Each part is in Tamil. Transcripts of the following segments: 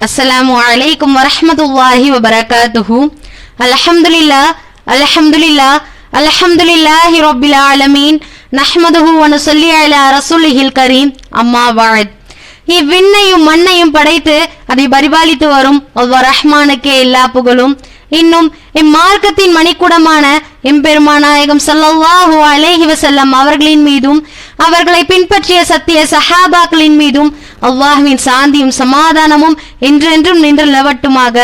அஸ்லாம் வலைக்கம் வரமத்துல்லாஹி வபரகாத்துஹு அல்ஹம்துலில்லா அல்ஹம்துலில்லா அல்ஹம்துலில்லாஹி ரப்பில் ஆலமீன் நஹ்மதுஹு வ நுஸல்லி அலா ரசூலிஹில் கரீம் அம்மா வாழ் இவ்விண்ணையும் மண்ணையும் படைத்து அதை பரிபாலித்து வரும் ஒவ்வொரு ரஹ்மானுக்கே எல்லா புகழும் இன்னும் இம்மார்க்கத்தின் மணிக்குடமான எம்பெருமாநாயகம் ஸல்லல்லாஹு அலேஹி வசல்லம் அவர்களின் மீதும் அவர்களை பின்பற்றிய சத்திய சஹாபாக்களின் மீதும் அல்லாஹ்வின் சாந்தியும் சமாதானமும் என்றென்றும் நின்று நிலவட்டுமாக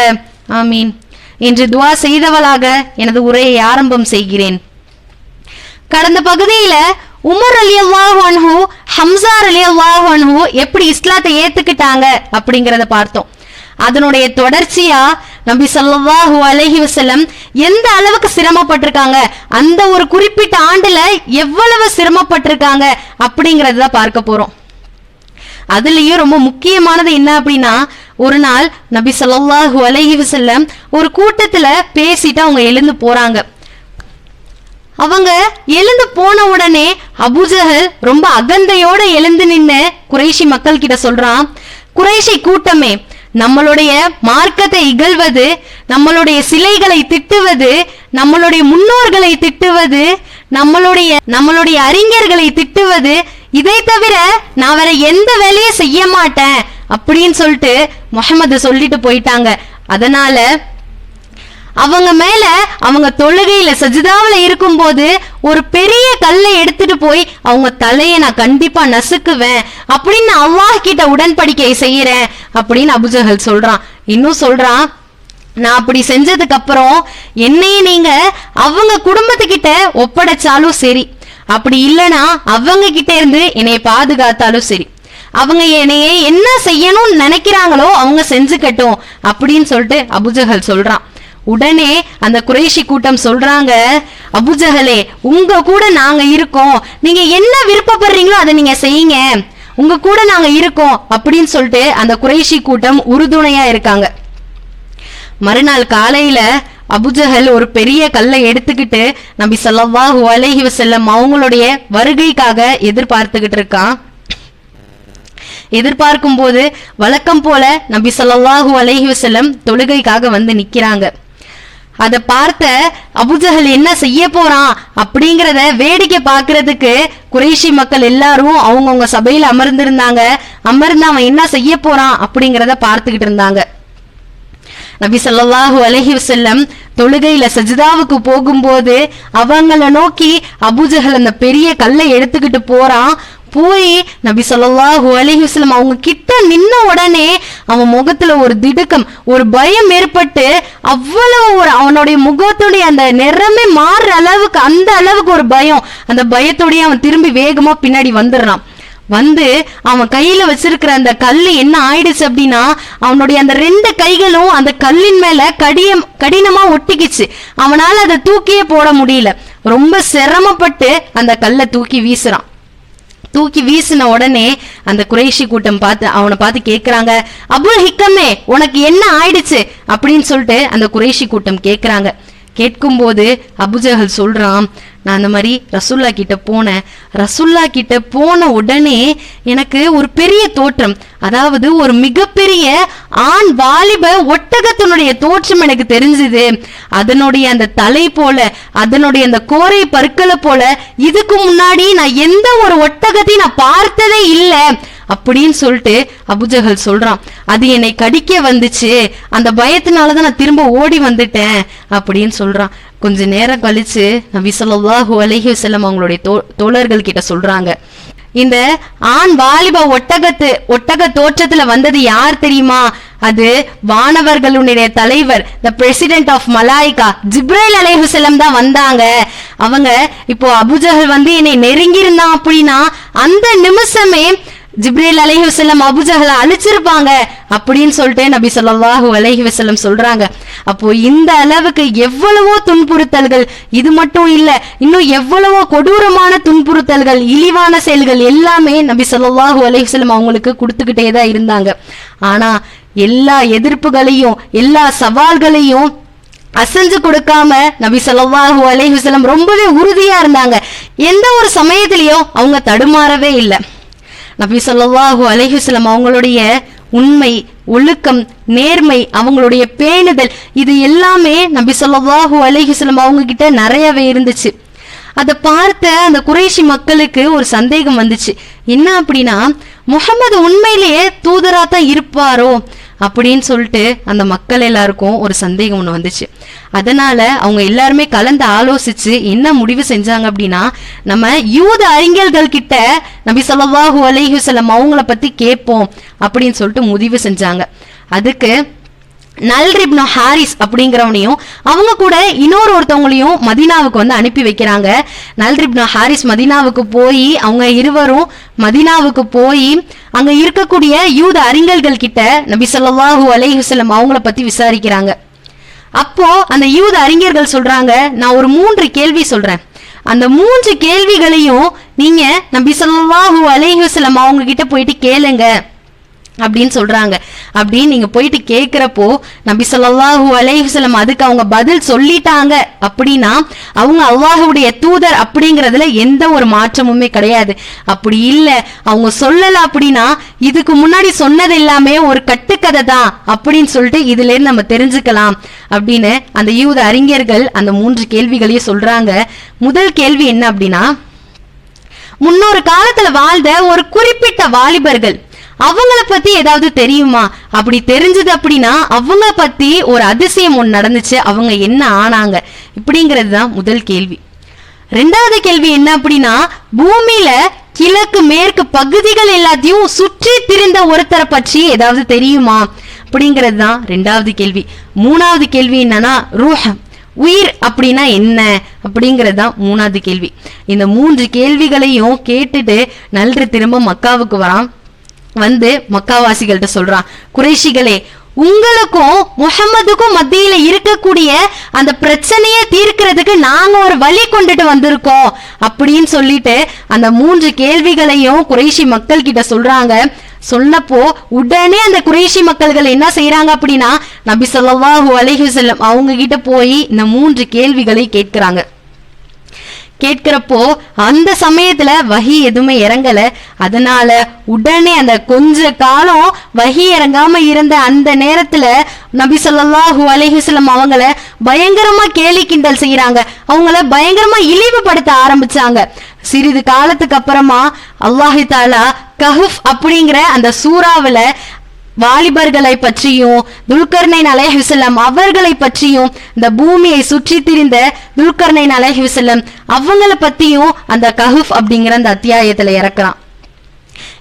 ஆமீன். என்று துவா செய்தவளாக எனது உரையை ஆரம்பம் செய்கிறேன். கடந்த பகுதியில உமர் அலி அல்லாஹ் ஹம்சார் அலி அல்லாஹ் எப்படி இஸ்லாத்தை ஏத்துக்கிட்டாங்க அப்படிங்கறத பார்த்தோம். அதனுடைய தொடர்ச்சியா நபி ஸல்லல்லாஹு அலஹி வசலம் எந்த அளவுக்கு சிரமப்பட்டிருக்காங்க? அந்த ஒரு குறிப்பிட்ட ஆண்டுல எவ்வளவு சிரமப்பட்டிருக்காங்க? அப்படிங்கறத பார்க்க போறோம். அதுலயும் ரொம்ப முக்கியமானது என்ன அப்படின்னா ஒரு நாள் நபி சொல்லாஹு அலஹி வசல்லம் ஒரு கூட்டத்துல பேசிட்டு அவங்க எழுந்து போறாங்க. அவங்க எழுந்து போன உடனே அபுஜஹல் ரொம்ப அகந்தையோட எழுந்து நின்னு குறைஷி மக்கள் கிட்ட சொல்றான் குறைஷி கூட்டமே நம்மளுடைய மார்க்கத்தை இகழ்வது நம்மளுடைய சிலைகளை திட்டுவது நம்மளுடைய முன்னோர்களை திட்டுவது நம்மளுடைய நம்மளுடைய அறிஞர்களை திட்டுவது இதை தவிர நான் வேற எந்த வேலையும் செய்ய மாட்டேன் அப்படின்னு சொல்லிட்டு முகமது சொல்லிட்டு போயிட்டாங்க. அதனால அவங்க மேல அவங்க தொழுகையில சஜிதாவுல இருக்கும்போது ஒரு பெரிய கல்லை எடுத்துட்டு போய் அவங்க தலையை நான் கண்டிப்பா நசுக்குவேன் அப்படின்னு அல்லாஹ் கிட்ட உடன்படிக்கை செய்யறேன். அப்படின்னு அபுஜஹல் சொல்றான். இன்னும் சொல்றான் நான் அப்படி செஞ்சதுக்கு அப்புறம் என்னைய நீங்க அவங்க குடும்பத்துக்கிட்ட ஒப்படைச்சாலும் சரி. அப்படி இல்லனா அவங்க கிட்ட இருந்து என்னைய பாதுகாத்தாலும் சரி. அவங்க என்னைய என்ன செய்யணும்னு நினைக்கிறாங்களோ அவங்க செஞ்சுக்கட்டும் அப்படின்னு சொல்லிட்டு அபுஜஹல் சொல்றான். உடனே அந்த குறைஷி கூட்டம் சொல்றாங்க அபுஜஹலே உங்க கூட நாங்க இருக்கோம். நீங்க என்ன விருப்பப்படுறீங்களோ அதை நீங்க செய்யுங்க. உங்க கூட நாங்க இருக்கோம் அப்படின்னு சொல்லிட்டு அந்த குறைஷி கூட்டம் உறுதுணையா இருக்காங்க. மறுநாள் காலையில அபுஜஹல் ஒரு பெரிய கல்லை எடுத்துக்கிட்டு நபி ஸல்லல்லாஹு அலைஹி வசல்லம் அவங்களுடைய வருகைக்காக எதிர்பார்த்துக்கிட்டு இருக்கான். எதிர்பார்க்கும் போது வழக்கம் போல நபி ஸல்லல்லாஹு அலைஹி வசல்லம் தொழுகைக்காக வந்து நிக்கிறாங்க. அதை பார்த்த அபுஜஹல் என்ன செய்ய போறான் அப்படிங்கறத வேடிக்கை பார்க்கறதுக்கு குறைஷி மக்கள் எல்லாரும் அவங்கவுங்க சபையில அமர்ந்திருந்தாங்க. அமர்ந்து அவன் என்ன செய்ய போறான் அப்படிங்கறத பார்த்துக்கிட்டு இருந்தாங்க. நபி சொல்லாஹு அலஹி வசல்லம் தொழுகையில சஜிதாவுக்கு போகும்போது அவங்கள நோக்கி அபுஜஹல் அந்த பெரிய கல்லை எடுத்துக்கிட்டு போறான். போய் நபி சொல்லாஹு அலைஹி வஸல்லம் அவங்க கிட்ட நின்ன உடனே அவன் முகத்துல ஒரு திடுக்கம் ஒரு பயம் ஏற்பட்டு அவ்வளவு ஒரு அவனுடைய முகத்துடைய அந்த நிறமே மாறுற அளவுக்கு அந்த அளவுக்கு ஒரு பயம். அந்த பயத்தோடய அவன் திரும்பி வேகமா பின்னாடி வந்துடுறான். வந்து அவன் கையில வச்சிருக்கிற அந்த கல் என்ன ஆயிடுச்சு அப்படின்னா அவனுடைய அந்த ரெண்டு கைகளும் அந்த கல்லின் மேல கடிய கடினமா ஒட்டிக்கிச்சு. அவனால அதை தூக்கியே போட முடியல. ரொம்ப சிரமப்பட்டு அந்த கல்லை தூக்கி வீசுறான். தூக்கி வீசின உடனே அந்த குறைஷி கூட்டம் பார்த்து அவனை பார்த்து கேட்கறாங்க அபுல் ஹிக்கமே உனக்கு என்ன ஆயிடுச்சு? அப்படின்னு சொல்லிட்டு அந்த குறைஷி கூட்டம் கேக்குறாங்க கேட்கும்போது அபுஜஹல் சொல்றான் நான் அந்த மாதிரி ரசுல்லா கிட்ட போனேன். ரசுல்லா கிட்ட போன உடனே எனக்கு ஒரு பெரிய தோற்றம். அதாவது ஒரு மிகப்பெரிய ஆண் வாலிப ஒட்டகத்தினுடைய தோற்றம் எனக்கு தெரிஞ்சுது. அதனுடைய அந்த தலை போல அதனுடைய அந்த கோரை பற்களை போல இதுக்கு முன்னாடி நான் எந்த ஒரு ஒட்டகத்தையும் நான் பார்த்ததே இல்லை. அப்படின்னு சொல்லிட்டு அபுஜகல் சொல்றான். அது என்னை கடிக்க வந்துச்சு. அந்த பயத்தினால தான் நான் திரும்ப ஓடி வந்துட்டேன் அப்படின்னு சொல்றான். கொஞ்ச நேரம் கழிச்சு நபி ஸல்லல்லாஹு அலைஹி அவங்களுடைய தோ தோழர்கள் கிட்ட சொல்றாங்க. இந்த ஆண் வாலிப ஒட்டகத்து ஒட்டக தோற்றத்துல வந்தது யார் தெரியுமா? அது வானவர்களுடைய தலைவர் த பிரசிடென்ட் ஆஃப் மலாய்கா ஜிப்ரைல் அலைஹுசல்லம் தான் வந்தாங்க. அவங்க இப்போ அபுஜஹல் வந்து என்னை நெருங்கி இருந்தான் அப்படின்னா அந்த நிமிஷமே ஜிப்ரேல் அலஹி வசல்லம் அபுஜஹலை அழிச்சிருப்பாங்க அப்படின்னு சொல்லிட்டு நபி சொல்லாஹு அலஹி வசல்லம் சொல்றாங்க. அப்போ இந்த அளவுக்கு எவ்வளவோ துன்புறுத்தல்கள் இது மட்டும் இல்ல இன்னும் எவ்வளவோ கொடூரமான துன்புறுத்தல்கள் இழிவான செயல்கள் எல்லாமே நபி சொல்லாஹு அலஹி வசல்லம் அவங்களுக்கு கொடுத்துக்கிட்டே தான் இருந்தாங்க. ஆனா எல்லா எதிர்ப்புகளையும் எல்லா சவால்களையும் அசைஞ்சு கொடுக்காம நபி ஸல்லல்லாஹு அலைஹி ரொம்பவே உறுதியா இருந்தாங்க. எந்த ஒரு சமயத்திலையும் அவங்க தடுமாறவே இல்லை. நபி ஸல்லல்லாஹு அலைஹி அவங்களுடைய உண்மை ஒழுக்கம் நேர்மை அவங்களுடைய பேணுதல் இது எல்லாமே நபி ஸல்லல்லாஹு அலைஹி அவங்க கிட்ட நிறையவே இருந்துச்சு. அதை பார்த்த அந்த குறைஷி மக்களுக்கு ஒரு சந்தேகம் வந்துச்சு. என்ன அப்படின்னா முகமது உண்மையிலேயே தூதரா தான் இருப்பாரோ? அப்படின்னு சொல்லிட்டு அந்த மக்கள் எல்லாருக்கும் ஒரு சந்தேகம் ஒன்று வந்துச்சு. அதனால அவங்க எல்லாருமே கலந்து ஆலோசிச்சு என்ன முடிவு செஞ்சாங்க அப்படின்னா நம்ம யூத அறிஞர்கள் கிட்ட நபி ஸல்லல்லாஹு அலைஹி வஸல்லம் அவங்கள பத்தி கேட்போம் அப்படின்னு சொல்லிட்டு முடிவு செஞ்சாங்க. அதுக்கு நல்ரிப்னோ ஹாரிஸ் அப்படிங்கிறவனையும் அவங்க கூட இன்னொரு ஒருத்தவங்களையும் மதீனாவுக்கு வந்து அனுப்பி வைக்கிறாங்க. நல்ரிப்னோ ஹாரிஸ் மதீனாவுக்கு போய் அவங்க இருவரும் மதீனாவுக்கு போய் அங்க இருக்கக்கூடிய யூத அறிஞர்கள் கிட்ட நபி சொல்லாஹூ அலைஹுசல்லம் அவங்கள பத்தி விசாரிக்கிறாங்க. அப்போ அந்த யூத அறிஞர்கள் சொல்றாங்க நான் ஒரு மூன்று கேள்வி சொல்றேன். அந்த மூன்று கேள்விகளையும் நீங்க நபி சொல்லாஹூ அலைஹுசல்லம் அவங்க கிட்ட போயிட்டு கேளுங்க. அப்படின்னு சொல்றாங்க. அப்படின்னு நீங்க போயிட்டு கேட்கிறப்போ நபி சொல்லாஹு அலைவசலம் அதுக்கு அவங்க பதில் சொல்லிட்டாங்க அப்படின்னா அவங்க அல்லாஹுடைய தூதர் அப்படிங்கறதுல எந்த ஒரு மாற்றமுமே கிடையாது. அப்படி இல்ல. அவங்க சொல்லல அப்படின்னா இதுக்கு முன்னாடி சொன்னது எல்லாமே ஒரு கட்டுக்கதை தான் அப்படின்னு சொல்லிட்டு இதுல இருந்து நம்ம தெரிஞ்சுக்கலாம் அப்படின்னு அந்த யூத அறிஞர்கள் அந்த மூன்று கேள்விகளையும் சொல்றாங்க. முதல் கேள்வி என்ன அப்படின்னா முன்னொரு காலத்துல வாழ்ந்த ஒரு குறிப்பிட்ட வாலிபர்கள் அவங்கள பத்தி ஏதாவது தெரியுமா? அப்படி தெரிஞ்சது அப்படின்னா அவங்க பத்தி ஒரு அதிசயம் ஒன்று நடந்துச்சு. அவங்க என்ன ஆனாங்க? இப்படிங்கிறது தான் முதல் கேள்வி. ரெண்டாவது கேள்வி என்ன அப்படின்னா பூமியில கிழக்கு மேற்கு பகுதிகள் எல்லாத்தையும் சுற்றி திரிந்த ஒருத்தரை பற்றி ஏதாவது தெரியுமா? அப்படிங்கிறது தான் ரெண்டாவது கேள்வி. மூணாவது கேள்வி என்னன்னா ரூஹம் உயிர் அப்படின்னா என்ன? அப்படிங்கிறது தான் மூணாவது கேள்வி. இந்த மூன்று கேள்விகளையும் கேட்டுட்டு நல்ற திரும்ப மக்காவுக்கு வரான். வந்து மக்காவாசிகள்கிட்ட சொல்றான் குறைஷிகளே உங்களுக்கும் முகமதுக்கும் மத்தியில இருக்கக்கூடிய அந்த பிரச்சனையை தீர்க்கிறதுக்கு நாங்க ஒரு வழி கொண்டுட்டு வந்திருக்கோம். அப்படின்னு சொல்லிட்டு அந்த மூன்று கேள்விகளையும் குறைஷி மக்கள் கிட்ட சொல்றாங்க. சொன்னப்போ உடனே அந்த குறைஷி மக்கள்கள் என்ன செய்யறாங்க அப்படின்னா நபி ஸல்லல்லாஹு அலைஹி செல்லம் அவங்க கிட்ட போய் இந்த மூன்று கேள்விகளை கேட்கிறாங்க. கேட்கிறப்போ அந்த சமயத்துல வகி எதுவுமே இறங்கல. அதனால உடனே அந்த கொஞ்ச காலம் வகி இறங்காம இருந்த அந்த நேரத்துல நபி சொல்லாஹூ அலைஹி அவங்கள பயங்கரமா கேலி கிண்டல் செய்யறாங்க அவங்கள பயங்கரமா இழிவுபடுத்த ஆரம்பிச்சாங்க. சிறிது காலத்துக்கு அப்புறமா அல்லாஹி தாலா கஹுஃப் அப்படிங்கிற அந்த சூறாவில வாலிபர்களை பற்றியும் துல்கர்னைன் அலைஹிசல்லம் அவர்களை பற்றியும் இந்த பூமியை சுற்றி திரிந்த துல்கர்னைன் அலைஹிசல்லம் அவங்கள பத்தியும் அந்த கஹுப் அப்படிங்கிற அந்த அத்தியாயத்துல இறக்குறான்.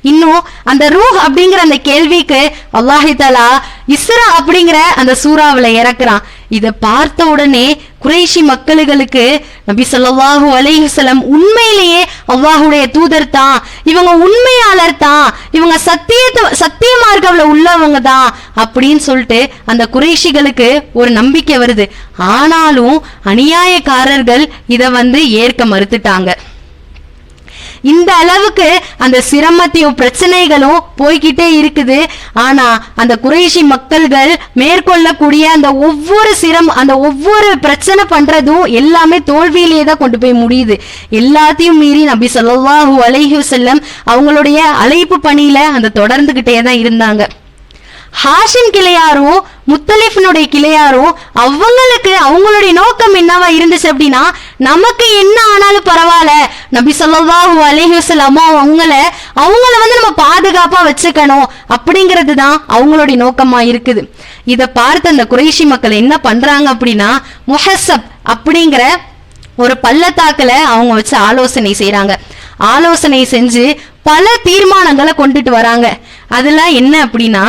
இன்னும் அந்த ரூஹ் அப்படிங்கிற அந்த கேள்விக்கு அல்லாஹி தலா இஸ்ரா அப்படிங்கிற அந்த சூறாவில இறக்குறான். இத பார்த்த உடனே குறைஷி மக்களுகளுக்கு நபி சொல்லாஹு அலைஹலம் உண்மையிலேயே அவ்வாஹுடைய தூதர் தான். இவங்க உண்மையாளர் தான். இவங்க சத்தியத்தை சத்திய மார்க்கவுல உள்ளவங்க தான் அப்படின்னு சொல்லிட்டு அந்த குறைஷிகளுக்கு ஒரு நம்பிக்கை வருது. ஆனாலும் அநியாயக்காரர்கள் இதை வந்து ஏற்க மறுத்துட்டாங்க. இந்த அளவுக்கு அந்த சிரமத்தையும் பிரச்சனைகளும் போய்கிட்டே இருக்குது. ஆனா அந்த குறைஷி மக்கள்கள் மேற்கொள்ளக்கூடிய அந்த ஒவ்வொரு சிரம் அந்த ஒவ்வொரு பிரச்சனை பண்றதும் எல்லாமே தோல்வியிலேயே தான் கொண்டு போய் முடியுது. எல்லாத்தையும் மீறி நபி சொல்லாஹூ அலைஹி செல்லம் அவங்களுடைய அழைப்பு பணியில அந்த தொடர்ந்துகிட்டே தான் இருந்தாங்க. ஹாஷிம் கிளையாரும் முத்தலிஃபினுடைய கிளையாரும் அவங்களுக்கு அவங்களுடைய நோக்கம் என்னவா இருந்துச்சு அப்படின்னா நமக்கு என்ன ஆனாலும் பரவாயில்ல. நபி சொல்லாஹு அலைஹி வஸல்லம் அவங்கள அவங்கள வந்து நம்ம பாதுகாப்பா வச்சுக்கணும் அப்படிங்கிறது தான் அவங்களுடைய நோக்கமா இருக்குது. இதை பார்த்து அந்த குறைஷி மக்கள் என்ன பண்றாங்க அப்படின்னா முஹசப் அப்படிங்கிற ஒரு பள்ளத்தாக்கில் அவங்க வச்சு ஆலோசனை செய்கிறாங்க ஆலோசனை செஞ்சு பல தீர்மானங்களை கொண்டுட்டு வராங்க. அதெல்லாம் என்ன அப்படின்னா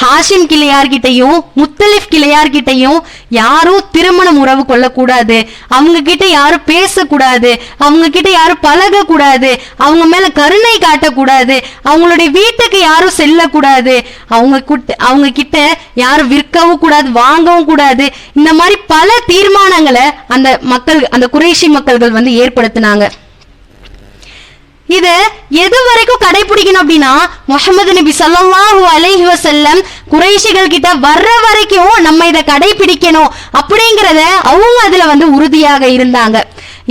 ஹாஷிம் கிளையார்கிட்டையும் முத்தலிஃப் கிளையார்கிட்டையும் யாரும் திருமணம் உறவு கொள்ளக்கூடாது. அவங்க கிட்ட யாரும் பேசக்கூடாது. அவங்க கிட்ட யாரும் பழகக்கூடாது. அவங்க மேல கருணை காட்டக்கூடாது. அவங்களுடைய வீட்டுக்கு யாரும் செல்லக்கூடாது. அவங்க குட்ட அவங்க கிட்ட யாரும் விற்கவும் கூடாது வாங்கவும் கூடாது. இந்த மாதிரி பல தீர்மானங்களை அந்த மக்கள் அந்த குறைஷி மக்கள்கள் வந்து ஏற்படுத்தினாங்க. இத எது வரைக்கும் கடைபிடிக்கணும் அப்படின்னா முகமது நபி ஸல்லல்லாஹு அலைஹி வசல்லம் குறைஷிகள் கிட்ட வர்ற வரைக்கும் நம்ம இதை கடைபிடிக்கணும் அப்படிங்கறத அவங்க அதுல வந்து உறுதியாக இருந்தாங்க.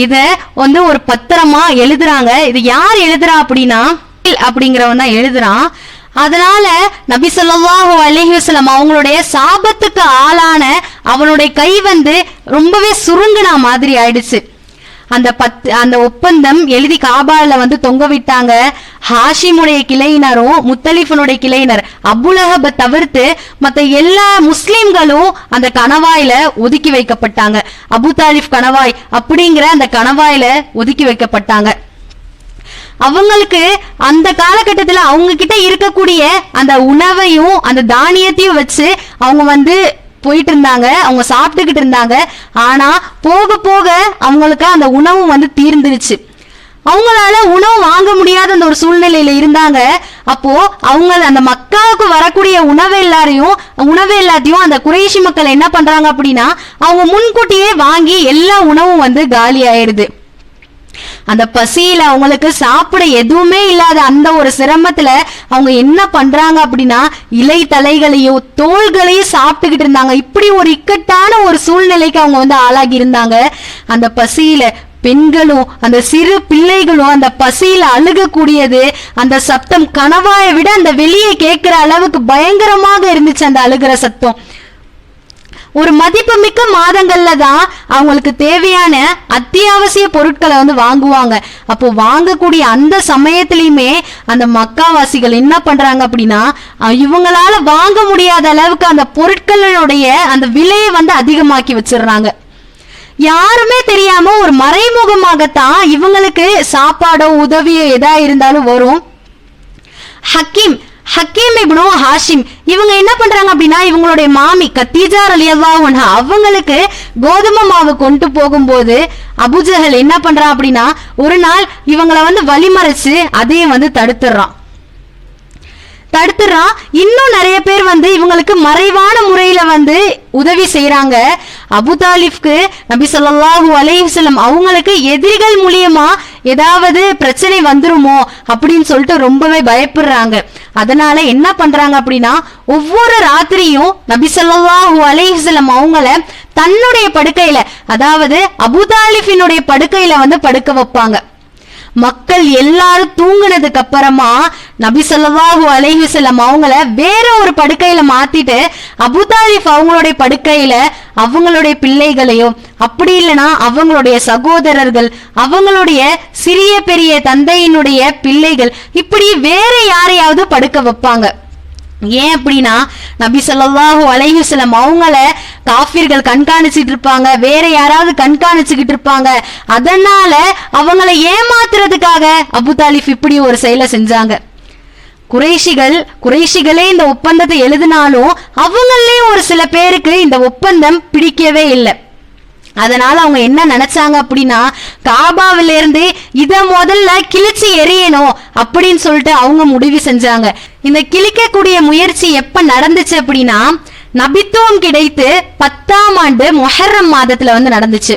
இத வந்து ஒரு பத்திரமா எழுதுறாங்க. இது யார் எழுதுறா அப்படின்னா அப்படிங்கிறவன் தான் எழுதுறான். அதனால நபி சொல்லாஹு அலஹி வஸல்லம் அவங்களுடைய சாபத்துக்கு ஆளான அவனுடைய கை வந்து ரொம்பவே சுருங்குன மாதிரி ஆயிடுச்சு. அந்த பத்து அந்த ஒப்பந்தம் எழுதி காபால வந்து தொங்க விட்டாங்க ஹாஷிமுடைய கிளையினரும் முத்தலிஃபனுடைய கிளையினர். அபுலஹப தவிர்த்து மத்த எல்லா முஸ்லிம்களும் அந்த கணவாயில ஒதுக்கி வைக்கப்பட்டாங்க. அபு தாலிப் கணவாய் அப்படிங்கிற அந்த கணவாயில ஒதுக்கி வைக்கப்பட்டாங்க. அவங்களுக்கு அந்த காலகட்டத்துல அவங்க கிட்ட இருக்கக்கூடிய அந்த உணவையும் அந்த தானியத்தையும் வச்சு அவங்க வந்து போயிட்டு இருந்தாங்க அவங்க சாப்பிட்டுக்கிட்டு இருந்தாங்க ஆனா போக போக அவங்களுக்கு அந்த உணவு வந்து தீர்ந்துருச்சு. அவங்களால உணவு வாங்க முடியாத அந்த ஒரு சூழ்நிலையில இருந்தாங்க. அப்போ அவங்க அந்த மக்காவுக்கு வரக்கூடிய உணவு எல்லாரையும் உணவு எல்லாத்தையும் அந்த குறைஷி மக்கள் என்ன பண்றாங்க அப்படின்னா அவங்க முன்கூட்டியே வாங்கி எல்லா உணவும் வந்து காலி ஆயிடுது. அந்த பசியில அவங்களுக்கு சாப்பிட எதுவுமே இல்லாத அந்த ஒரு சிரமத்துல அவங்க என்ன பண்றாங்க அப்படின்னா இலை தலைகளையும் தோள்களையும் சாப்பிட்டுக்கிட்டு இருந்தாங்க. இப்படி ஒரு இக்கட்டான ஒரு சூழ்நிலைக்கு அவங்க வந்து ஆளாகி இருந்தாங்க. அந்த பசியில பெண்களும் அந்த சிறு பிள்ளைகளும் அந்த பசியில அழுகக்கூடியது அந்த சத்தம் கனவாயை விட அந்த வெளியே கேட்கிற அளவுக்கு பயங்கரமாக இருந்துச்சு அந்த அழுகிற சத்தம். ஒரு மதிப்புமிக்க மாதங்கள்ல தான் அவங்களுக்கு தேவையான அத்தியாவசிய பொருட்களை வந்து வாங்குவாங்க. அப்போ வாங்கக்கூடிய அந்த சமயத்திலயுமே அந்த மக்காவாசிகள் என்ன பண்றாங்க அப்படின்னா இவங்களால வாங்க முடியாத அளவுக்கு அந்த பொருட்களுடைய அந்த விலையை வந்து அதிகமாக்கி வச்சிடுறாங்க. யாருமே தெரியாம ஒரு மறைமுகமாகத்தான் இவங்களுக்கு சாப்பாடோ உதவியோ எதா இருந்தாலும் வரும். ஹக்கீம் ஹக்கீம் இப்னு ஹாஷிம். இவங்க என்ன பண்றாங்க அப்படின்னா இவங்களுடைய மாமி கத்தீஜா ரலியல்லாஹு அன்ஹா அவங்களுக்கு கோதுமை மாவு கொண்டு போகும்போது அபுஜஹல் என்ன பண்றான் அப்படின்னா ஒரு நாள் இவங்கள வந்து வழிமறைச்சு அதையும் வந்து தடுத்துடுறான். தடுத்துறான் இன்னும் நிறைய பேர் வந்து இவங்களுக்கு மறைவான முறையில வந்து உதவி செய்யறாங்க அபுதாலிஃப்க்கு நபி சொல்லாஹூ அலைஹி அவங்களுக்கு எதிரிகள் மூலியமா ஏதாவது பிரச்சனை வந்துருமோ அப்படின்னு சொல்லிட்டு ரொம்பவே பயப்படுறாங்க. அதனால என்ன பண்றாங்க அப்படின்னா ஒவ்வொரு ராத்திரியும் நபி சொல்லாஹூ அலைஹி அவங்கள தன்னுடைய படுக்கையில அதாவது அபுதாலிஃபினுடைய படுக்கையில வந்து படுக்க வைப்பாங்க. மக்கள் எல்லாரும் தூங்கினதுக்கு அப்புறமா நபி ஸல்லல்லாஹு அலைஹி செல்லம் அவங்கள வேற ஒரு படுக்கையில மாத்திட்டு அபுதாலிப் அவங்களுடைய படுக்கையில அவங்களுடைய பிள்ளைகளையும் அப்படி இல்லைன்னா அவங்களுடைய சகோதரர்கள் அவங்களுடைய சிறிய பெரிய தந்தையினுடைய பிள்ளைகள் இப்படி வேற யாரையாவது படுக்க வைப்பாங்க. ஏன் அப்படின்னா நபி சொல்லாஹு அலைஹி வஸல்லம் அவங்கள காஃபிர்கள் கண்காணிச்சிட்டு இருப்பாங்க வேற யாராவது கண்காணிச்சுக்கிட்டு இருப்பாங்க. அதனால அவங்கள ஏமாத்துறதுக்காக அபு தாலிஃப் இப்படி ஒரு செயலை செஞ்சாங்க. குறைஷிகள் குறைஷிகளே இந்த ஒப்பந்தத்தை எழுதினாலும் அவங்களே ஒரு சில பேருக்கு இந்த ஒப்பந்தம் பிடிக்கவே இல்லை. அதனால அவங்க என்ன நினைச்சாங்க அப்படின்னா காபாவில இருந்து இத முதல்ல கிழிச்சு எரியணும் அப்படின்னு சொல்லிட்டு அவங்க முடிவு செஞ்சாங்க. இந்த கிழிக்கக்கூடிய முயற்சி எப்ப நடந்துச்சு அப்படின்னா நபித்துவம் கிடைத்து பத்தாம் ஆண்டு மொஹர்ரம் மாதத்துல வந்து நடந்துச்சு.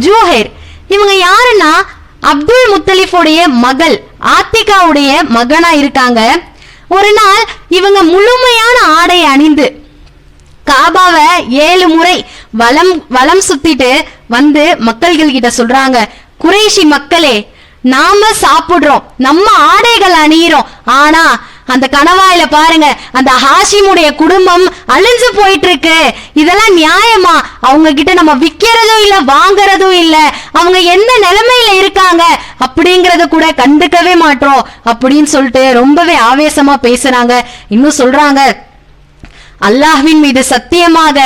ஜூஹைர் இவங்க யாருன்னா? அப்துல் முத்தலிஃபுடைய மகள் ஆத்திகாவுடைய மகனா இருக்காங்க. ஒரு நாள் இவங்க முழுமையான ஆடை அணிந்து காபாவை ஏழு முறை வலம் வலம் சுத்திட்டு வந்து மக்கள்கள் கிட்ட சொல்றாங்க குறைஷி மக்களே நாம சாப்பிடுறோம் நம்ம ஆடைகள் அணியிறோம் ஆனா அந்த கணவாயில பாருங்க அந்த ஹாஷிமுடைய குடும்பம் அழிஞ்சு போயிட்டு இருக்கு இதெல்லாம் நியாயமா? அவங்க கிட்ட நம்ம விக்கிறதும் இல்ல வாங்குறதும் இல்ல. அவங்க எந்த நிலைமையில இருக்காங்க? அப்படிங்கறத கூட கண்டுக்கவே மாட்டோம் அப்படின்னு சொல்லிட்டு ரொம்பவே ஆவேசமா பேசுறாங்க. இன்னும் சொல்றாங்க அல்லாஹ்வின் மீது சத்தியமாக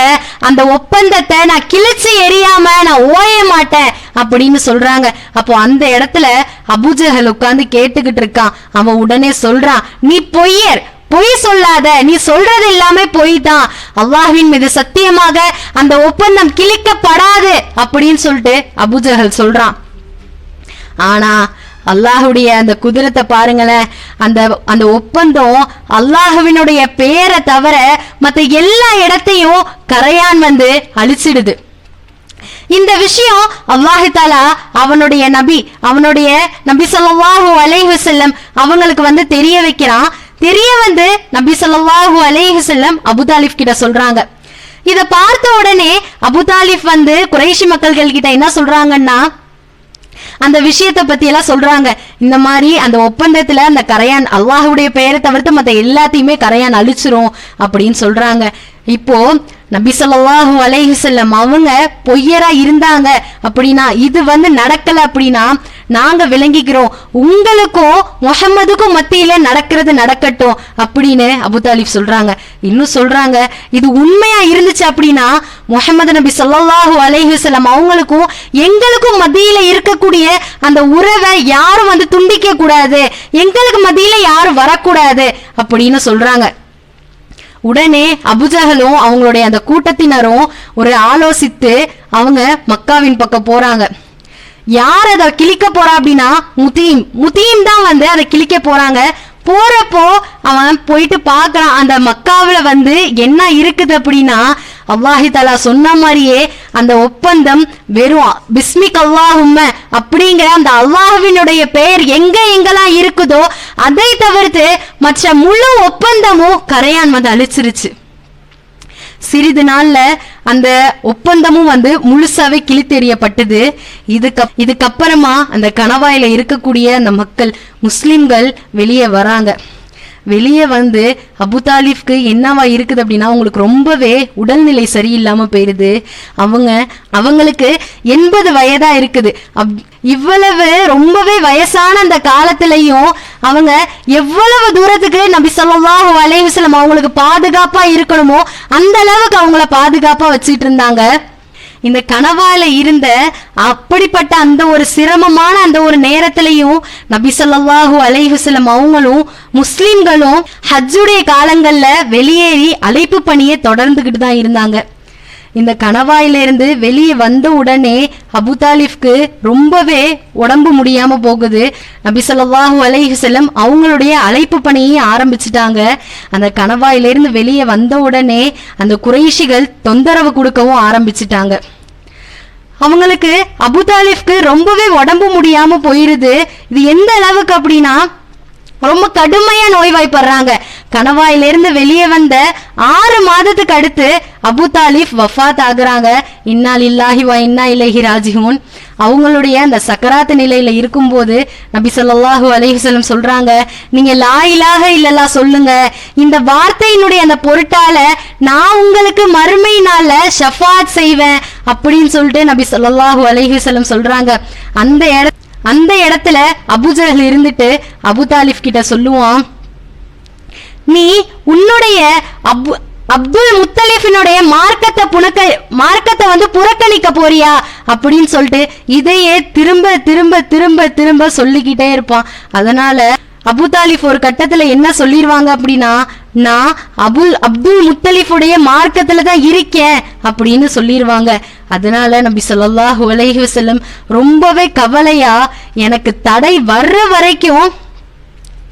அந்த ஒப்பந்தத்தை நான் கிழிச்சு எரியாம நான் ஓய மாட்டேன் அப்படின்னு சொல்றாங்க. அப்போ அந்த இடத்துல அபுஜஹல் உட்காந்து கேட்டுக்கிட்டு இருக்கான். அவன் உடனே சொல்றான் நீ பொய்யர். பொய் சொல்லாத. நீ சொல்றது எல்லாமே பொய் தான் அல்லாஹ்வின் மீது சத்தியமாக அந்த ஒப்பந்தம் கிழிக்கப்படாது. அப்படின்னு சொல்லிட்டு அபுஜஹல் சொல்றான். ஆனா அல்லாஹுடைய அந்த குதிரத்தை பாருங்களேன். அந்த அந்த ஒப்பந்தம் அல்லாஹுவினுடைய பேரை தவிர மத்த எல்லா இடத்தையும் கரையான் வந்து அழிச்சிடுது. இந்த விஷயம் அல்லாஹு தாலா அவனுடைய நபி அவனுடைய நபி சொல்லாஹு அலைஹு செல்லம் அவங்களுக்கு வந்து தெரிய வைக்கிறான். தெரிய வந்து நபி சொல்லாஹு அலைஹு செல்லம் அபுதாலிப் கிட்ட சொல்றாங்க. இத பார்த்த உடனே அபுதாலிப் வந்து குறைஷி மக்கள்கள் கிட்ட என்ன சொல்றாங்கன்னா அந்த விஷயத்தை பத்தி எல்லாம் சொல்றாங்க. இந்த மாதிரி அந்த ஒப்பந்தத்துல அந்த கரையான் அல்லாஹுடைய பெயரை தவிர்த்து மத்த எல்லாத்தையுமே கரையான் அழிச்சிரும் அப்படின்னு சொல்றாங்க. இப்போ நபி ஸல்லல்லாஹு அலைஹுசல்லம் அவங்க பொய்யரா இருந்தாங்க அப்படின்னா இது வந்து நடக்கல அப்படின்னா நாங்க விளங்கிக்கிறோம். உங்களுக்கும் முகமதுக்கும் மத்தியில நடக்கிறது நடக்கட்டும் அப்படின்னு அபு தாலிப் சொல்றாங்க. இன்னும் சொல்றாங்க இது உண்மையா இருந்துச்சு அப்படின்னா முகமது நபி ஸல்லல்லாஹு அலைஹுசல்லம் அவங்களுக்கும் எங்களுக்கும் மத்தியில இருக்கக்கூடிய அந்த உறவை யாரும் வந்து துண்டிக்க கூடாது எங்களுக்கு மத்தியில யாரும் வரக்கூடாது அப்படின்னு சொல்றாங்க. உடனே அபுஜஹலும் அவங்களுடைய அந்த கூட்டத்தினரும் ஒரு ஆலோசித்து அவங்க மக்காவின் பக்கம் போறாங்க. யார் அதை கிழிக்க போறா அப்படின்னா முத்தீம். முத்தீம் தான் வந்து அதை கிழிக்க போறாங்க. போறப்போ அவன் போயிட்டு பார்க்கறான் அந்த மக்காவுல வந்து என்ன இருக்குது அப்படின்னா அல்லாஹி தலா சொன்ன மாதிரியே அந்த ஒப்பந்தம் வெறும் பிஸ்மிக் அல்லாஹும்ம அப்படிங்கிற அந்த அல்லாஹுவினுடைய பெயர் எங்க எங்கெல்லாம் இருக்குதோ அதை தவிர்த்து மற்ற முழு ஒப்பந்தமும் கரையான் வந்து அழிச்சிருச்சு. சிறிது நாள்ல அந்த ஒப்பந்தமும் வந்து முழுசாவே கிழித்தெறியப்பட்டது. இதுக்கு இதுக்கப்புறமா அந்த கணவாயில இருக்கக்கூடிய அந்த மக்கள் முஸ்லிம்கள் வெளியே வராங்க. வெளியே வந்து அபுதாலிஃப்க்கு என்னவா இருக்குது அப்படின்னா அவங்களுக்கு ரொம்பவே உடல்நிலை சரியில்லாமல் போயிடுது அவங்க அவங்களுக்கு எண்பது வயதா இருக்குது. அப்- இவ்வளவு ரொம்பவே வயசான அந்த காலத்திலையும் அவங்க எவ்வளவு தூரத்துக்கு நபி ஸல்லல்லாஹு அலைஹி அவங்களுக்கு பாதுகாப்பா இருக்கணுமோ அந்த அளவுக்கு அவங்கள பாதுகாப்பா வச்சுட்டு இருந்தாங்க. இந்த கனவால இருந்த அப்படிப்பட்ட அந்த ஒரு சிரமமான அந்த ஒரு நேரத்திலையும் நபி ஸல்லல்லாஹு அலைஹி அவங்களும் முஸ்லிம்களும் ஹஜ்ஜுடைய காலங்கள்ல வெளியேறி அழைப்பு பணியை தொடர்ந்துகிட்டு தான் இருந்தாங்க. இந்த கணவாயிலிருந்து வெளியே வந்த உடனே அபுதாலிஃப்க்கு ரொம்பவே உடம்பு முடியாம போகுது. நபி ஸல்லல்லாஹு அலைஹி அவங்களுடைய அழைப்பு பணியை ஆரம்பிச்சிட்டாங்க. அந்த கணவாயிலிருந்து வெளியே வந்த உடனே அந்த குறைஷிகள் தொந்தரவு கொடுக்கவும் ஆரம்பிச்சிட்டாங்க. அவங்களுக்கு அபுதாலிஃப்க்கு ரொம்பவே உடம்பு முடியாம போயிருது. இது எந்த அளவுக்கு அப்படின்னா ரொம்ப கடுமையா நோய்வாய்ப்படுறாங்க. கணவாயிலிருந்து வெளியே வந்த ஆறு மாதத்துக்கு அடுத்து அபு தாலிப் வஃபாத் ஆகுறாங்க. இன்னால் லில்லாஹி இன்னா இலைஹி ராஜிஹூன் அவங்களுடைய அந்த சக்கராத்து நிலையில இருக்கும்போது நபி ஸல்லல்லாஹு அலிஹசலம் சொல்றாங்க நீங்க லா இலாக இல்லல்லா சொல்லுங்க. இந்த வார்த்தையினுடைய அந்த பொருட்டால நான் உங்களுக்கு மறுமை நாள்ல ஷஃபாத் செய்வேன். அப்படின்னு சொல்லிட்டு நபி ஸல்லல்லாஹு அலிஹசலம் சொல்றாங்க. அந்த இடத்த அந்த இடத்துல அபுஜஹல் இருந்துட்டு அபு கிட்ட சொல்லுவான் நீ உன்னுடைய அபு அப்துல் முத்தலிஃபினுடைய மார்க்கத்தை புனக்க மார்க்கத்தை வந்து புறக்கணிக்க போறியா? அப்படின்னு சொல்லிட்டு இதையே திரும்ப திரும்ப திரும்ப திரும்ப சொல்லிக்கிட்டே இருப்பான். அதனால அபு தாலிப் ஒரு கட்டத்துல என்ன சொல்லிடுவாங்க அப்படின்னா நான் அபுல் அப்துல் முத்தலிஃபுடைய மார்க்கத்துல தான் இருக்கேன் அப்படின்னு சொல்லிடுவாங்க அதனால நபி ஸல்லல்லாஹு அலைஹி வஸல்லம் ரொம்பவே கவலையா எனக்கு தடை வர்ற வரைக்கும்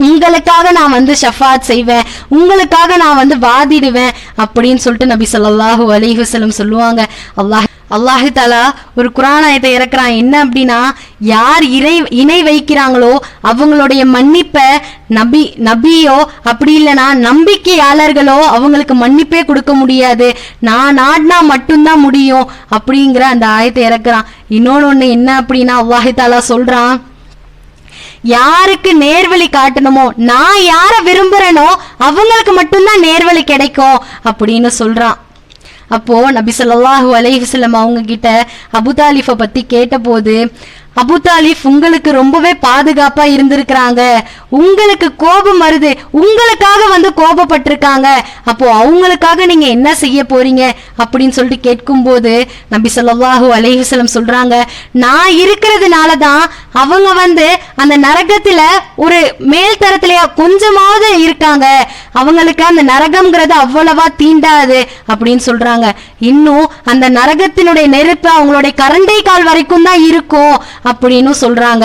உங்களுக்காக நான் வந்து ஷஃபாத் செய்வேன் உங்களுக்காக நான் வந்து வாதிடுவேன் அப்படின்னு சொல்லிட்டு நபி ஸல்லல்லாஹு அலைஹி வஸல்லம் சொல்லுவாங்க. அல்லாஹ் அல்லாஹு தாலா ஒரு குரானாயத்தை இறக்குறான். என்ன அப்படின்னா யார் இறை இணை வைக்கிறாங்களோ அவங்களுடைய மன்னிப்பை நபி நபியோ அப்படி இல்லைன்னா நம்பிக்கையாளர்களோ அவங்களுக்கு மன்னிப்பே கொடுக்க முடியாது. நான் நாடினா மட்டும்தான் முடியும் அப்படிங்கிற அந்த ஆயத்தை இறக்குறான். இன்னொன்று ஒன்று என்ன அப்படின்னா அல்லாஹு தாலா சொல்கிறான் யாருக்கு நேர்வழி காட்டணுமோ நான் யாரை விரும்புறேனோ அவங்களுக்கு மட்டும்தான் நேர்வழி கிடைக்கும் அப்படின்னு சொல்கிறான் அப்போ நபி சொல்லாஹு அலைஹி வஸல்லம் அவங்க கிட்ட அபுதாலிஃபை பத்தி கேட்டபோது அபு தாலிப் உங்களுக்கு ரொம்பவே பாதுகாப்பா இருந்திருக்கிறாங்க. உங்களுக்கு கோபம் வருது. உங்களுக்காக வந்து கோபப்பட்டிருக்காங்க. அப்போ அவங்களுக்காக நீங்க என்ன செய்ய போறீங்க? அப்படின்னு சொல்லிட்டு கேட்கும்போது நபி ஸல்லல்லாஹு அலைஹி சொல்றாங்க நான் இருக்கிறதுனால தான் அவங்க வந்து அந்த நரகத்துல ஒரு மேல் தரத்திலேயே கொஞ்சமாவது இருக்காங்க. அவங்களுக்கு அந்த நரகம்ங்கிறது அவ்வளவா தீண்டாது. அப்படின்னு சொல்றாங்க. இன்னும் அந்த நரகத்தினுடைய நெருப்பு அவங்களுடைய கரண்டை கால் வரைக்கும் தான் இருக்கும். அப்படின்னு சொல்றாங்க.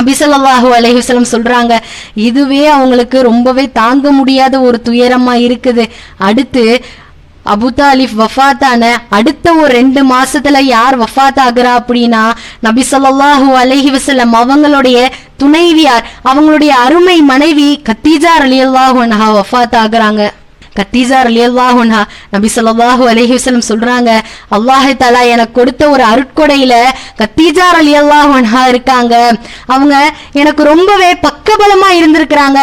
அபிசல்லாஹு அலைஹி சொல்றாங்க இதுவே அவங்களுக்கு ரொம்பவே தாங்க முடியாத ஒரு துயரமா இருக்குது. அடுத்து அபுதாலிஃப் வஃபாத்தான அடுத்த ஒரு ரெண்டு மாசத்துல யார் வஃபாத் ஆகுறா அப்படின்னா நபி ஸல்லல்லாஹு அலைஹி அவங்களுடைய துணைவியார் அவங்களுடைய அருமை மனைவி கத்தீஜா ரலியல்லாஹு அன்ஹா வஃபாத் ஆகுறாங்க கத்தீஜா ரலியல்லாஹு நபி ஸல்லல்லாஹு அலைஹி சொல்றாங்க அல்லாஹ் தலா எனக்கு கொடுத்த ஒரு அருட்கொடையில கத்தீஜா ரலியல்லாஹு இருக்காங்க. அவங்க எனக்கு ரொம்பவே பக்கபலமா இருந்திருக்கிறாங்க.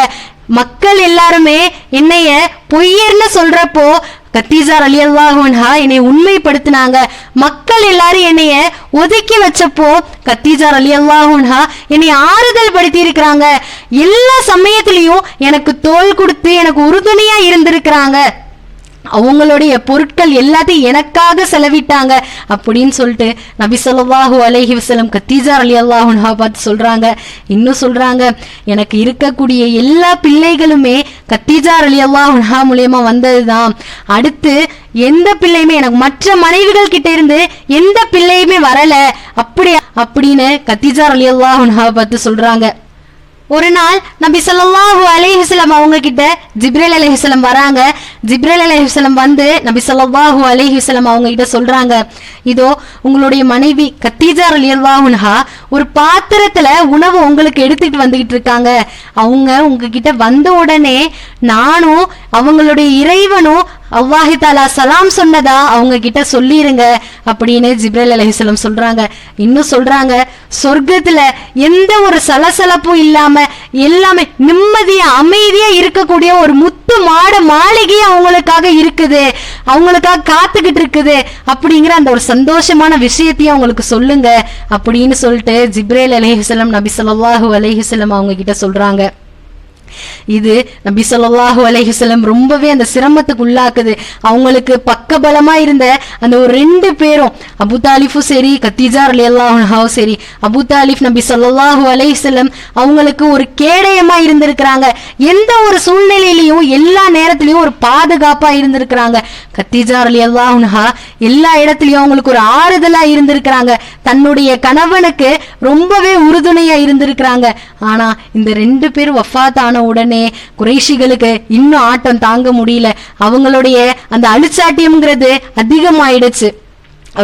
மக்கள் எல்லாருமே என்னைய பொய்யர்னு சொல்றப்போ கத்தீஜா அலி அல்லாஹா என்னை உண்மைப்படுத்தினாங்க. மக்கள் எல்லாரும் என்னைய ஒதுக்கி வச்சப்போ கத்தீஜா அலி அல்லாஹா என்னை ஆறுதல் படுத்தி இருக்கிறாங்க எல்லா சமயத்திலையும் எனக்கு தோள் கொடுத்து எனக்கு உறுதுணையா இருந்திருக்கிறாங்க. அவங்களுடைய பொருட்கள் எல்லாத்தையும் எனக்காக செலவிட்டாங்க அப்படின்னு சொல்லிட்டு நபி ஸல்லல்லாஹு அலைஹி வசலம் கத்தீஜா அலி அல்லாஹா பார்த்து சொல்றாங்க. இன்னும் சொல்றாங்க எனக்கு இருக்கக்கூடிய எல்லா பிள்ளைகளுமே கத்தீஜா அலி அல்லாஹா மூலியமா வந்ததுதான். அடுத்து எந்த பிள்ளையுமே எனக்கு மற்ற மனைவிகள் கிட்ட இருந்து எந்த பிள்ளையுமே வரல. அப்படி அப்படின்னு கத்தீஜா அலி அல்லாஹா பார்த்து சொல்றாங்க. ஒரு நாள் நபி ஸல்லல்லாஹு அலேஹிஸ்லாம் அவங்க கிட்ட ஜிப்ரேல் அலேஹிஸ்லாம் வராங்க. ஜிப்ரல் அலைஹி வந்து நபி ஸல்லல்லாஹு அலிஹிஸ்லம் அவங்க கிட்ட சொல்றாங்க. இதோ உங்களுடைய மனைவி கத்தீஜா ரலியல்லாஹு ஒரு பாத்திரத்துல உணவு உங்களுக்கு எடுத்துட்டு வந்துகிட்டு இருக்காங்க. அவங்க உங்ககிட்ட வந்த உடனே நானும் அவங்களுடைய இறைவனும் அவ்வாஹிதாலா சலாம் சொன்னதா அவங்க கிட்ட சொல்லிருங்க அப்படின்னு ஜிப்ரேல் அலைஹிஸ்ஸலாம் சொல்றாங்க. இன்னும் சொல்றாங்க சொர்க்கத்துல எந்த ஒரு சலசலப்பும் இல்லாம எல்லாமே நிம்மதியா அமைதியா இருக்கக்கூடிய ஒரு முத்து மாட மாளிகை அவங்களுக்காக இருக்குது. அவங்களுக்காக காத்துக்கிட்டு இருக்குது. அப்படிங்கிற அந்த ஒரு சந்தோஷமான விஷயத்தையும் அவங்களுக்கு சொல்லுங்க. அப்படின்னு சொல்லிட்டு ஜிப்ரேல் அலேஹிசலம் நபி சொல்லாஹூ அலேஹிசலம் அவங்க கிட்ட சொல்றாங்க. இது நபி சொல்லாஹு அலைஹுசலம் ரொம்பவே அந்த சிரமத்துக்கு உள்ளாக்குது. அவங்களுக்கு பக்கபலமா இருந்த அந்த ஒரு ரெண்டு பேரும் அபு தாலிஃபும் சரி கத்தீஜார் அலி அல்லாஹாவும் சரி அபு தாலிஃப் நபி சொல்லாஹு அலைஹுசலம் அவங்களுக்கு ஒரு கேடயமா இருந்திருக்கிறாங்க. எந்த ஒரு சூழ்நிலையிலையும் எல்லா நேரத்திலையும் ஒரு பாதுகாப்பா இருந்திருக்கிறாங்க. கத்தீஜார் அலி அல்லாஹா எல்லா இடத்துலயும் அவங்களுக்கு ஒரு ஆறுதலா இருந்திருக்கிறாங்க. தன்னுடைய கணவனுக்கு ரொம்பவே உறுதுணையா இருந்திருக்கிறாங்க. ஆனா இந்த ரெண்டு பேரும் வஃபாத் உடனே குறைஷிகளுக்கு இன்னும் ஆட்டம் தாங்க முடியல. அவங்களுடைய அந்த அழிச்சாட்டியம்ங்கிறது அதிகமாயிடுச்சு.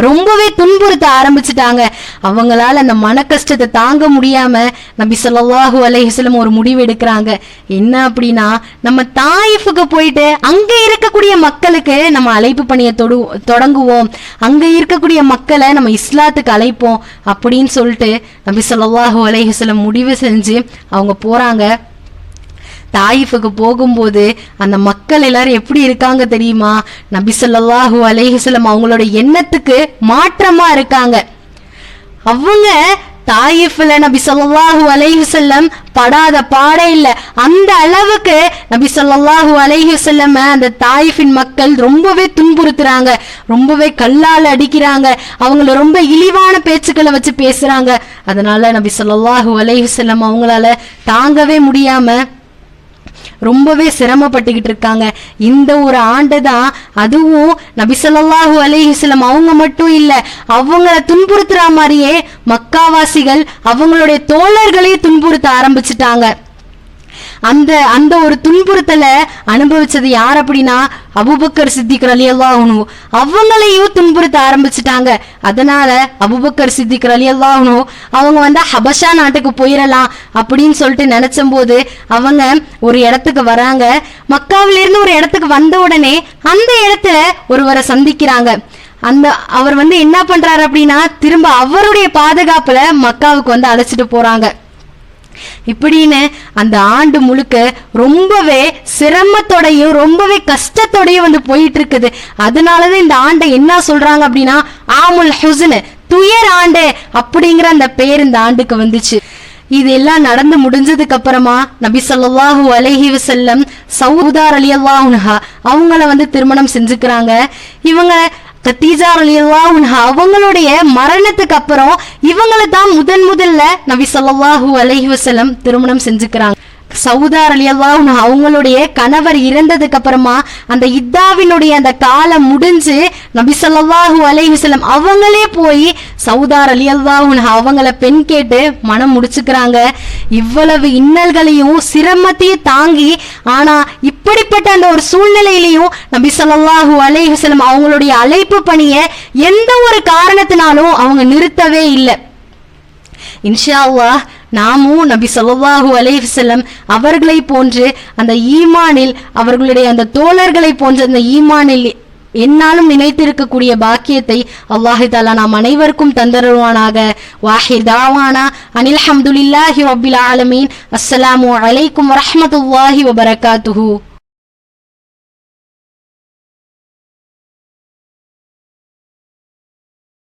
ரொம்பவே துன்புறுத்த ஆரம்பிச்சிட்டாங்க. அவங்களால அந்த மன கஷ்டத்தை தாங்க முடியாம நபி சொல்லாஹு அலைஹிஸ்லம் ஒரு முடிவு எடுக்கிறாங்க. என்ன அப்படின்னா நம்ம தாயிஃபுக்கு போயிட்டு அங்க இருக்கக்கூடிய மக்களுக்கு நம்ம அழைப்பு பணியை தொடு தொடங்குவோம். அங்க இருக்கக்கூடிய மக்களை நம்ம இஸ்லாத்துக்கு அழைப்போம் அப்படின்னு சொல்லிட்டு நபி சொல்லாஹு அலைஹிஸ்லம் முடிவு செஞ்சு அவங்க போறாங்க. தாயிஃபுக்கு போகும்போது அந்த மக்கள் எல்லாரும் எப்படி இருக்காங்க தெரியுமா? நபி ஸல்லல்லாஹு அவங்களோட எண்ணத்துக்கு மாற்றமா இருக்காங்க. அவங்க தாயிஃப்ல நபி ஸல்லல்லாஹு அலைஹி படாத பாடே இல்ல. அந்த அளவுக்கு நபி ஸல்லல்லாஹு அலைஹி வஸல்லம் அந்த தாயிஃபின் மக்கள் ரொம்பவே துன்புறுத்துறாங்க. ரொம்பவே கல்லால் அடிக்கிறாங்க. அவங்கள ரொம்ப இழிவான பேச்சுக்களை வச்சு பேசுறாங்க. அதனால நபி ஸல்லல்லாஹு அலைஹி செல்லம் அவங்களால தாங்கவே முடியாம ரொம்பவே சிரமப்பட்டுக்கிட்டு இருக்காங்க. இந்த ஒரு ஆண்டு தான் அதுவும் நபி அலிஹிஸ்லம் அவங்க மட்டும் இல்ல அவங்கள துன்புறுத்துற மாதிரியே மக்காவாசிகள் அவங்களுடைய தோழர்களையும் துன்புறுத்த ஆரம்பிச்சிட்டாங்க. அந்த அந்த ஒரு துன்புறுத்தலை அனுபவிச்சது யார் அப்படின்னா அபுபக்கர் சித்திக் ரலியல்லாஹு அவங்களையும் துன்புறுத்த ஆரம்பிச்சிட்டாங்க. அதனால அபுபக்கர் சித்திக் ரலியல்லாஹு அவங்க வந்து ஹபஷா நாட்டுக்கு போயிடலாம் அப்படின்னு சொல்லிட்டு நினைச்சம்போது அவங்க ஒரு இடத்துக்கு வராங்க. மக்காவிலிருந்து ஒரு இடத்துக்கு வந்த உடனே அந்த இடத்துல ஒருவரை சந்திக்கிறாங்க. அந்த அவர் வந்து என்ன பண்றாரு அப்படின்னா திரும்ப அவருடைய பாதுகாப்புல மக்காவுக்கு வந்து அழைச்சிட்டு போறாங்க. இப்படின்னு அந்த ஆண்டு முழுக்க ரொம்பவே சிரமத்தோடையும் ரொம்பவே கஷ்டத்தோடையும் வந்து போயிட்டு இருக்குது அதனாலதான் இந்த ஆண்டை என்ன சொல்றாங்க அப்படின்னா ஆமுல் ஹுசனு துயர் ஆண்டு அப்படிங்கிற அந்த பேர் இந்த ஆண்டுக்கு வந்துச்சு. இதெல்லாம் நடந்து முடிஞ்சதுக்கு அப்புறமா நபி ஸல்லல்லாஹு அலஹி வசல்லம் சவுதார் அலி அல்லாஹா அவங்கள வந்து திருமணம் செஞ்சுக்கிறாங்க. இவங்க கத்தீஜா ரலியல்லாஹு அவங்களுடைய மரணத்துக்கு அப்புறம் இவங்களை தான் முதன் முதல்ல நபி ஸல்லல்லாஹு அலைஹி வஸல்லம் திருமணம் செஞ்சுக்கிறாங்க. சவுதா ரலியல்லாஹு அவங்களுடைய கணவர் இறந்ததுக்கு அப்புறமா அந்த இத்தாவினுடைய அந்த காலம் முடிஞ்சு நபி சொல்லாஹு அலைஹி அவங்களே போய் சவுதா ரலியல்லாஹு அவங்கள பெண் கேட்டு மனம் முடிச்சுக்கிறாங்க. இவ்வளவு இன்னல்களையும் சிரமத்தையும் தாங்கி ஆனா இப்படிப்பட்ட அந்த ஒரு சூழ்நிலையிலையும் நபி ஸல்லல்லாஹு அலைஹி வஸல்லம் அவங்களுடைய அழைப்பு பணியை எந்த ஒரு காரணத்தினாலும் அவங்க நிறுத்தவே இல்லை. இன்ஷா அல்லாஹ் நாமும் நபி சொல்லாஹு அலைஹி அவர்களை போன்று அந்த ஈமானில் அவர்களுடைய அந்த தோழர்களை போன்ற அந்த ஈமானில் என்னாலும் நினைத்திருக்கக்கூடிய பாக்கியத்தை அல்லாஹி தாலா நாம் அனைவருக்கும் தந்தருவானாக. வாஹி தாவானா அனில் ஹம்துலில்லாஹி ரபில் ஆலமீன். அஸ்ஸலாமு அலைக்கும் வரமத்துல்லாஹி வபரகாத்துஹூ.